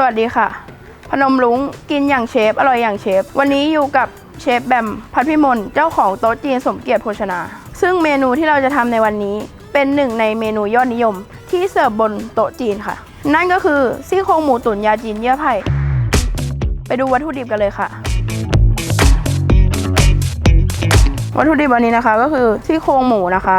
สวัสดีค่ะ พนมรุ้งกินอย่างเชฟ อร่อยอย่างเชฟ วันนี้อยู่กับเชฟแบมพัทพิมลเจ้าของโต๊ะจีนสมเกียรติโภชนา ซึ่งเมนูที่เราจะทำในวันนี้ เป็นหนึ่งในเมนูยอดนิยม ที่เสิร์ฟบนโต๊ะจีนค่ะ นั่นก็คือซี่โครงหมูตุ๋นยาจีนเยื่อไผ่ไปดูวัตถุดิบกันเลยค่ะ วัตถุดิบวันนี้นะคะก็คือซี่โครงหมูนะคะ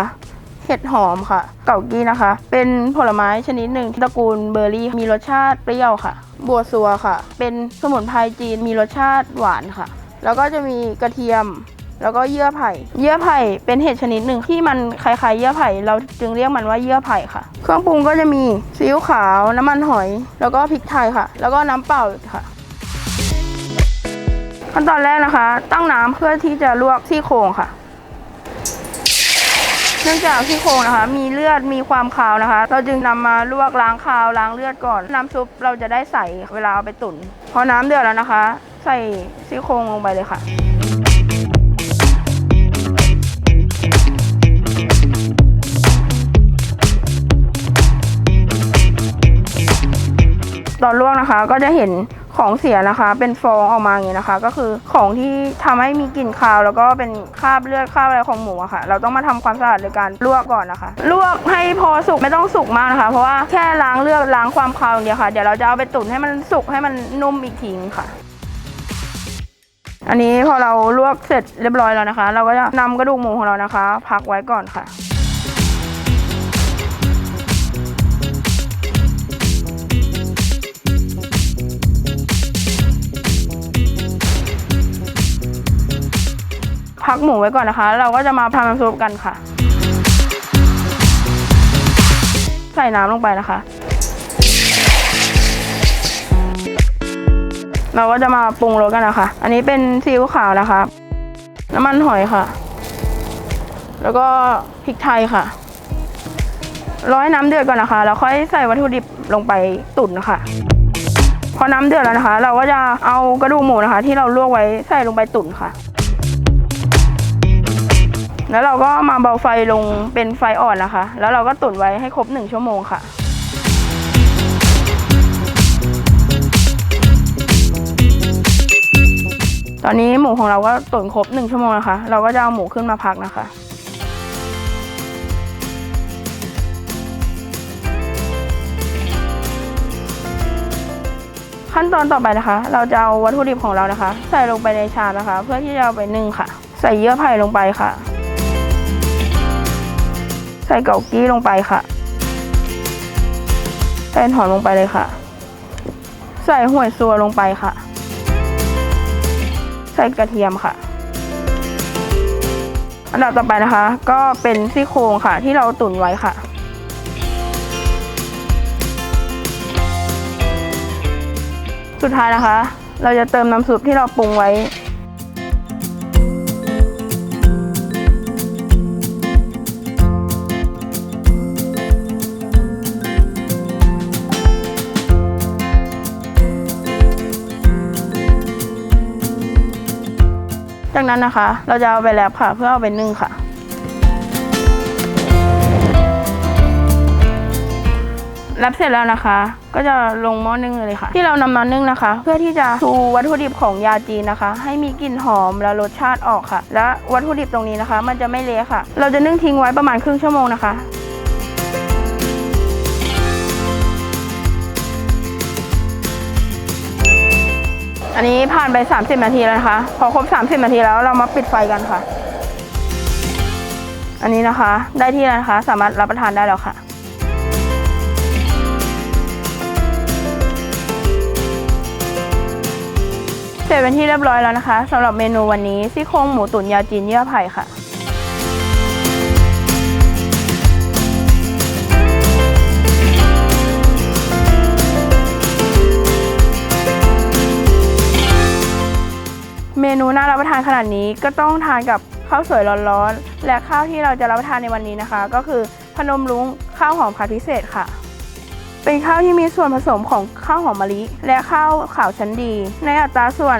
เห็ดหอมค่ะ เก่ากี้นะคะ เป็นผลไม้ชนิดหนึ่งตระกูลเบอร์รี่ มีรสชาติเปรี้ยวค่ะ บัวซัวค่ะ เป็นสมุนไพรจีนมีรสชาติหวานค่ะ แล้วก็จะมีกระเทียม แล้วก็เยื่อไผ่ เยื่อไผ่เป็นเห็ดชนิดหนึ่งที่มันคล้ายๆเยื่อไผ่ เราจึงเรียกมันว่าเยื่อไผ่ค่ะ เครื่องปรุงก็จะมีซีอิ๊วขาว น้ำมันหอย แล้วก็พริกไทยค่ะ แล้วก็น้ำเปล่าค่ะขั้นตอนแรกนะคะ ตั้งน้ำเพื่อที่จะลวกซี่โครงค่ะ เนื่องจากซี่โครงนะคะ มีเลือดมีความคาวนะคะ เราจึงนำมาลวกล้างคาวล้างเลือดก่อน น้ำซุปเราจะได้ใส่เวลาเอาไปตุ๋นพอน้ำเดือดแล้วนะคะ ใส่ซี่โครงลงไปเลยค่ะตอนลวกนะคะก็จะเห็น ของเสียนะคะ เป็นฟองออกมาอย่างนี้นะคะ ก็คือของที่ทำให้มีกลิ่นคาว แล้วก็เป็นคราบเลือดคราบอะไรของหมูอะค่ะ เราต้องมาทำความสะอาดโดยการลวกก่อนนะคะ ลวกให้พอสุกไม่ต้องสุกมากนะคะ เพราะว่าแค่ล้างเลือดล้างความคาวอย่างเดียวค่ะ เดี๋ยวเราจะเอาไปตุ๋นให้มันสุกให้มันนุ่มอีกทีนึงค่ะอันนี้พอเราลวกเสร็จเรียบร้อยแล้วนะคะ เราก็จะนำกระดูกหมูของเรานะคะ พักไว้ก่อนค่ะ พักหมูไว้ก่อนนะคะ เราก็จะมาทำน้ำซุปกันค่ะ ใส่น้ำลงไปนะคะ เราก็จะมาปรุงรสกันนะคะ อันนี้เป็นซีอิ๊วขาวนะคะ น้ำมันหอยค่ะ แล้วก็พริกไทยค่ะ ร้อยน้ำเดือดก่อนนะคะ แล้วค่อยใส่วัตถุดิบลงไปตุ๋นนะคะพอน้ำเดือดแล้วนะคะ เราก็จะเอากระดูกหมูนะคะ ที่เราลวกไว้ใส่ลงไปตุ๋นค่ะ แล้วเราก็มาเบาไฟลงเป็นไฟอ่อนนะคะ แล้วเราก็ตุ๋นไว้ให้ครบหนึ่งชั่วโมงค่ะตอนนี้หมูของเราก็ตุ๋นครบหนึ่งชั่วโมงนะคะ เราก็จะเอาหมูขึ้นมาพักนะคะ ขั้นตอนต่อไปนะคะ เราจะเอาวัตถุดิบของเรานะคะ ใส่ลงไปในชามนะคะ เพื่อที่จะเอาไปนึ่งค่ะ ใส่เยื่อไผ่ลงไปค่ะ ใส่เกากี้ลงไปค่ะ ใส่หอมลงไปเลยค่ะ ใส่ห่วยซัวลงไปค่ะ ใส่กระเทียมค่ะ อันดับต่อไปนะคะ ก็เป็นซี่โครงค่ะที่เราตุ๋นไว้ค่ะสุดท้ายนะคะ เราจะเติมน้ำซุปที่เราปรุงไว้ จากนั้นนะคะ เราจะเอาไปแรปค่ะ เพื่อเอาไปนึ่งค่ะแรปเสร็จแล้วนะคะ ก็จะลงหม้อนึ่งเลยค่ะ ที่เรานำมานึ่งนะคะ เพื่อที่จะชูวัตถุดิบของยาจีนนะคะ ให้มีกลิ่นหอมและรสชาติออกค่ะ และวัตถุดิบตรงนี้นะคะ มันจะไม่เละค่ะ เราจะนึ่งทิ้งไว้ประมาณครึ่งชั่วโมงนะคะ อันนี้ผ่านไป 30 นาทีแล้วนะคะ พอครบ 30 นาทีแล้วเรามาปิดไฟกันค่ะ อันนี้นะคะ ได้ที่แล้วนะคะ สามารถรับประทานได้แล้วค่ะเสร็จเป็นที่เรียบร้อยแล้วนะคะสำหรับเมนูวันนี้ซี่โครงหมูตุ๋นยาจีนเยื่อไผ่ค่ะ ขนาดนี้ก็ต้องทานกับข้าวสวยร้อนๆ และข้าวที่เราจะรับประทานในวันนี้นะคะ ก็คือพนมรุ้งข้าวหอมผัดพิเศษค่ะ เป็นข้าวที่มีส่วนผสมของข้าวหอมมะลิ และข้าวขาวชั้นดี ในอัตราส่วน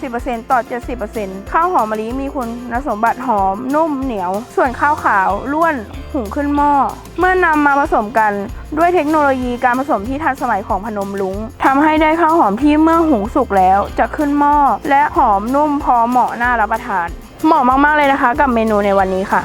30%ต่อ 70%ข้าวหอมมะลิมีคุณสมบัติหอม นุ่มเหนียว ส่วนข้าวขาวล้วนหุงขึ้นหม้อ เมื่อนำมาผสมกันด้วยเทคโนโลยีการผสมที่ทันสมัยของพนมลุงทำให้ได้ข้าวหอมที่เมื่อหุงสุกแล้วจะขึ้นหม้อ และหอมนุ่มพอเหมาะน่ารับประทาน เหมาะมากๆเลยนะคะ กับเมนูในวันนี้ค่ะ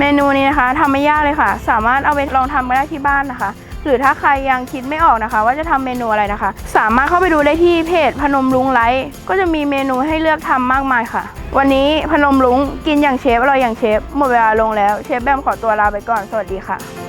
เมนูนี้นะคะทำไม่ยากเลยค่ะ สามารถเอาไปลองทำได้ที่บ้านนะคะ หรือถ้าใครยังคิดไม่ออกนะคะ ว่าจะทำเมนูอะไรนะคะ สามารถเข้าไปดูได้ที่เพจพนมลุงไลท์ก็จะมีเมนูให้เลือกทำมากมายค่ะ วันนี้พนมลุงกินอย่างเชฟอร่อยอย่างเชฟหมดเวลาลงแล้วเชฟแบมขอตัวลาไปก่อนสวัสดีค่ะ